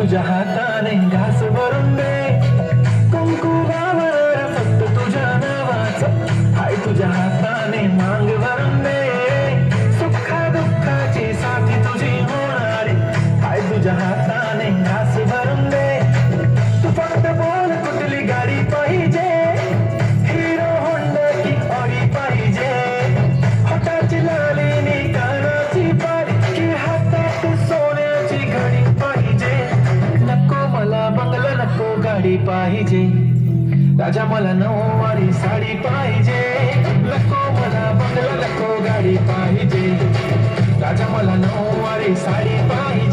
तुझ्या हाताने घास पाहिजे. राजा मला नऊवारी साडी पाहिजे. नको मला बंगला नको गाडी पाहिजे. राजा मला नऊवारी साडी पाहिजे.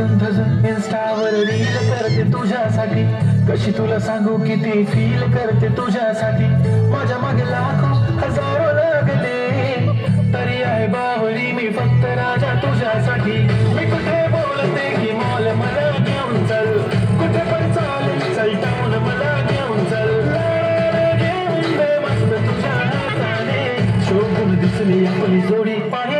सजून धजून इन्स्टावर रील करते तुझ्यासाठी. कशी तुला सांगू किती फील करते तुझ्यासाठी. माझ्या मागे लाखो हजारो लागले. तरी आहे बावली मी फक्त राजा तुझ्यासाठी. मी कुठे बोलते की मॉल मला घेऊन चल. कुठे पण चालेल चल टाऊन मला घेऊन चल. घेऊन दे मस्त तुझ्या हाताने. शोधून दिसली आपली जोडी पाहिजे